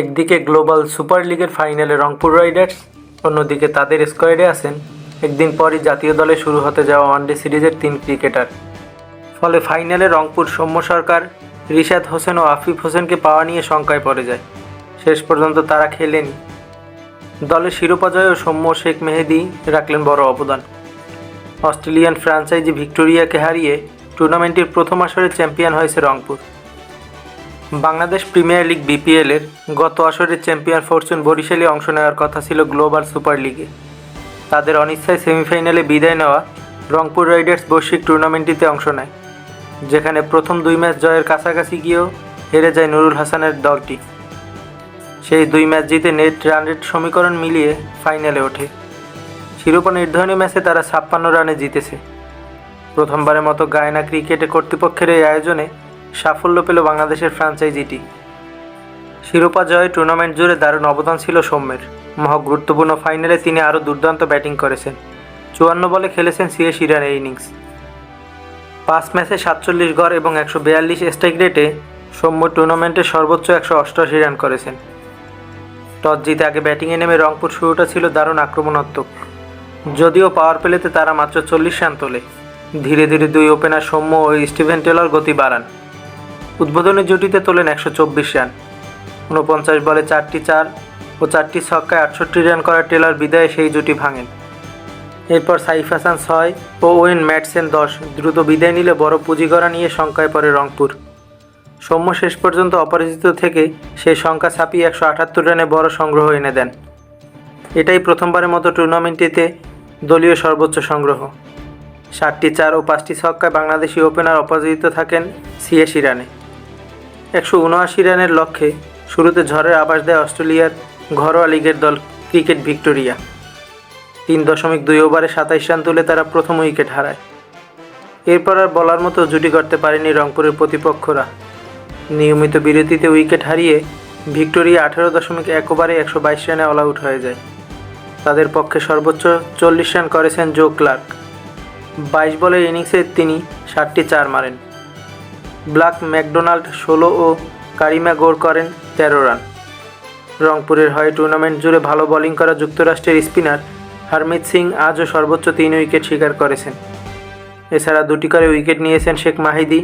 একদিকে global super লিগের ফাইনালে রংপুর রাইডার্স, অন্যদিকে তাদের স্কোয়াডে আছেন একদিন পরই জাতীয় দলে শুরু হতে যাওয়া ওয়ানডে সিরিজের তিন ক্রিকেটার। ফলে ফাইনালে রংপুর সৌম্য সরকার, রিশাদ হোসেন ও আফিফ হোসেনকে পাওয়া নিয়ে শঙ্কায় পড়ে যায়। শেষ পর্যন্ত তারা খেলেনি। দলের শিরোপা জয়ে সৌম্য শেখ মেহেদি রাখলেন বড় অবদান। অস্ট্রেলিয়ান ফ্র্যাঞ্চাইজি ভিক্টোরিয়াকে হারিয়ে টুর্নামেন্টের প্রথম আসরে চ্যাম্পিয়ন হয়েছে রংপুর। বাংলাদেশ প্রিমিয়ার লিগ বিপিএলের গত আসরের চ্যাম্পিয়ন ফরচুন বরিশালে অংশ নেওয়ার কথা ছিল গ্লোবাল সুপার লিগে। তাদের অনিচ্ছায় সেমিফাইনালে বিদায় নেওয়া রংপুর রাইডার্স বৈশ্বিক টুর্নামেন্টটিতে অংশ নেয়, যেখানে প্রথম দুই ম্যাচ জয়ের কাছাকাছি গিয়েও হেরে যায় নুরুল হাসানের দলটি। সেই দুই ম্যাচ জিতে নেট রান রেট সমীকরণ মিলিয়ে ফাইনালে ওঠে। শিরোপা নির্ধারণী ম্যাচে তারা ছাপ্পান্ন রানে জিতেছে। প্রথমবারের মতো গায়না ক্রিকেটে কর্তৃপক্ষের এই আয়োজনে সাফল্য পেল বাংলাদেশের ফ্র্যাঞ্চাইজিটি শিরোপা জয়ে টুর্নামেন্ট জুড়ে দারুণ অবদান ছিল সৌম্যের। মহা গুরুত্বপূর্ণ ফাইনালে তিনি আরও দুর্দান্ত ব্যাটিং করেছেন। চুয়ান্ন বলে খেলেছেন সিএস ইরানের ইনিংস। পাঁচ ম্যাচে সাতচল্লিশ গড় এবং একশো বিয়াল্লিশ স্ট্রাইক রেটে সৌম্য টুর্নামেন্টে সর্বোচ্চ একশো অষ্টআশি রান করেছেন। টস জিতে আগে ব্যাটিংয়ে নেমে রংপুর শুরুটা ছিল দারুণ আক্রমণাত্মক। যদিও পাওয়ার প্লেতে তারা মাত্র চল্লিশ রান তোলে। ধীরে ধীরে দুই ওপেনার সৌম্য ও স্টিভেন টেলর গতি বাড়ান। উদ্বোধনী জুটিতে তোলেন একশো চব্বিশ রান ঊনপঞ্চাশ বলে চারটি চার ও চারটি ছক্কায় আটষট্টি রান করা টেলর বিদায়ে সেই জুটি ভাঙেন। এরপর সাইফ হাসান ছয় ও ওয়েন ম্যাটসেন দশ, দ্রুত বিদায় নিলে বড় পুঁজি করা নিয়ে শঙ্কায় পড়ে রংপুর। সৌম্য শেষ পর্যন্ত অপরাজিত থেকে সেই সংখ্যা ছাপিয়ে একশো আটাত্তর রানে বড় সংগ্রহ এনে দেন। এটাই প্রথমবারের মতো টুর্নামেন্টটিতে দলীয় সর্বোচ্চ সংগ্রহ। সাতটি চার ও পাঁচটি ছক্কায় বাংলাদেশি ওপেনার অপরাজিত থাকেন ছিয়াশি রানে। একশো উনআশি রানের লক্ষ্যে শুরুতে ঝড়ের আভাস দেয় অস্ট্রেলিয়ার ঘরোয়া লিগের দল ক্রিকেট ভিক্টোরিয়া। তিন দশমিক দুই ওভারে সাতাইশ রান তুলে তারা প্রথম উইকেট হারায়। এরপর আর বলার মতো জুটি করতে পারেনি রংপুরের প্রতিপক্ষরা। নিয়মিত বিরতিতে উইকেট হারিয়ে ভিক্টোরিয়া আঠারো দশমিক এক ওভারে একশো বাইশ রানে অল আউট হয়ে যায়। তাদের পক্ষে সর্বোচ্চ চল্লিশ রান করেছেন জো ক্লার্ক। বাইশ বলের ইনিংসে তিনি ষাটটি চার মারেন। ব্ল্যাক ম্যাকডোনাল্ড ষোলো ও কারিমা গোর করেন তেরো রান। রংপুরের হয়ে টুর্নামেন্ট জুড়ে ভালো বোলিং করা যুক্তরাষ্ট্রের স্পিনার হারমিত সিং আজও সর্বোচ্চ তিন উইকেট শিকার করেছেন। এছাড়া দুটি করে উইকেট নিয়েছেন শেখ মাহিদি,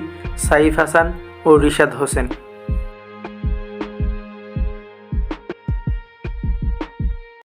সাইফ হাসান ও রিশাদ হোসেন।